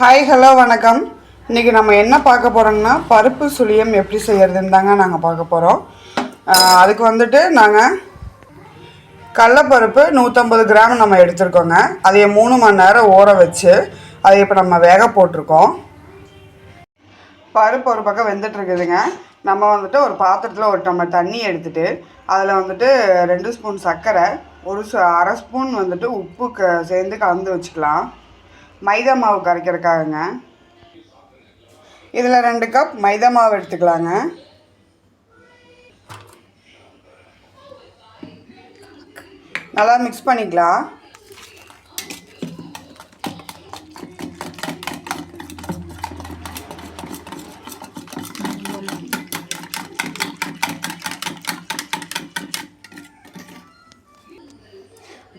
Hi hello வணக்கம். இன்றைக்கி நம்ம என்ன பார்க்க போகிறோம்னா பருப்பு சுழியம் எப்படி செய்கிறதுன்னு தாங்க நாங்கள் பார்க்க போகிறோம் அதுக்கு வந்துட்டு நாங்கள் கடலப்பருப்பு நூற்றம்பது கிராம் நம்ம எடுத்துருக்கோங்க. அதை மூணு மணி நேரம் ஊற வச்சு அதை இப்போ நம்ம வேக போட்டிருக்கோம். பருப்பு ஒரு பக்கம் வெந்துட்டுருக்குதுங்க நம்ம வந்துட்டு ஒரு பாத்திரத்தில் ஒரு டம்ளர் தண்ணி எடுத்துகிட்டு அதில் வந்துட்டு ரெண்டு ஸ்பூன் சர்க்கரை ஒரு ச அரை ஸ்பூன் வந்துட்டு உப்பு க சேர்ந்து கலந்து வச்சுக்கலாம். மைதா மாவு கரைக்கிறதுக்காகங்க. இதில் ரெண்டு கப் மைதா மாவு எடுத்துக்கலாங்க. நல்லா மிக்ஸ் பண்ணிக்கலாம்.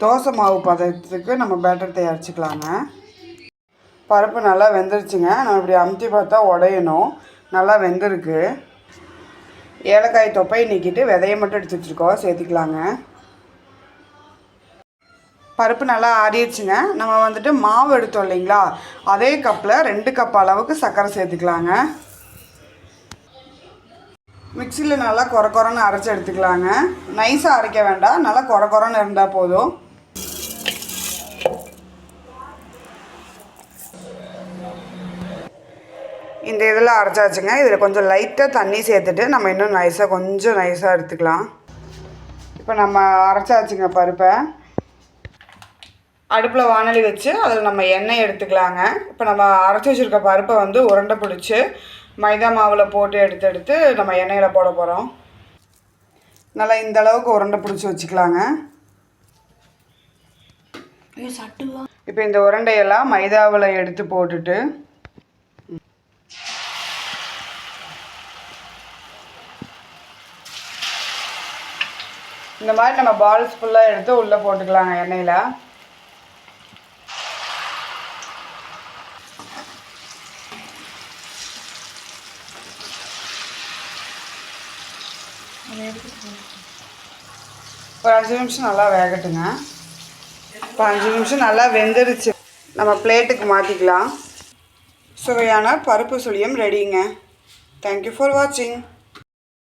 தோசை மாவு பதத்துக்கு நம்ம பேட்டர் தயாரிச்சுக்கலாங்க பருப்பு நல்லா வெந்துருச்சுங்க. நம்ம இப்படி அமுத்தி பார்த்தா உடையணும். நல்லா வெந்திருக்கு. ஏலக்காய் தொப்பையை நீக்கிட்டு விதையை மட்டும் எடுத்து வச்சுருக்கோம். சேர்த்துக்கலாங்க. பருப்பு நல்லா ஆறிடுச்சுங்க. நம்ம வந்துட்டு மாவு எடுத்தோம் இல்லைங்களா? அதே கப்பில் ரெண்டு கப் அளவுக்கு சர்க்கரை சேர்த்துக்கலாங்க. மிக்சியில் நல்லா குறை குறைன்னு அரைச்சி எடுத்துக்கலாங்க. நைஸாக அரைக்க வேண்டாம். நல்லா குறை குறைன்னு இருந்தால் போதும். இந்த இதில் அரைச்சாச்சுங்க. இதில் கொஞ்சம் லைட்டாக தண்ணி சேர்த்துட்டு நம்ம இன்னும் நைஸாக கொஞ்சம் நைஸாக எடுத்துக்கலாம். இப்போ நம்ம அரைச்சாச்சுங்க பருப்பை. அடுப்பில் வானொலி வச்சு அதில் நம்ம எண்ணெய் எடுத்துக்கலாங்க. இப்போ நம்ம அரைச்சி வச்சுருக்க பருப்பை வந்து உருண்டை பிடிச்சி மைதா மாவில் போட்டு எடுத்து எடுத்து நம்ம எண்ணெயில் போட போகிறோம் நல்லா இந்த அளவுக்கு உருண்டை பிடிச்சி வச்சுக்கலாங்க. இப்போ இந்த உருண்டையெல்லாம் மைதாவில் எடுத்து போட்டுட்டு இந்த மாதிரி நம்ம பால்ஸ் ஃபுல்லாக எடுத்து உள்ளே போட்டுக்கலாங்க எண்ணெயில். ஒரு அஞ்சு நிமிஷம் நல்லா வேகட்டுங்க. இப்போ அஞ்சு நிமிஷம் நல்லா வெந்துருச்சு. நம்ம பிளேட்டுக்கு மாற்றிக்கலாம் சுவையான பருப்பு சுழியம் ரெடிங்க தேங்க்யூ ஃபார் வாட்சிங்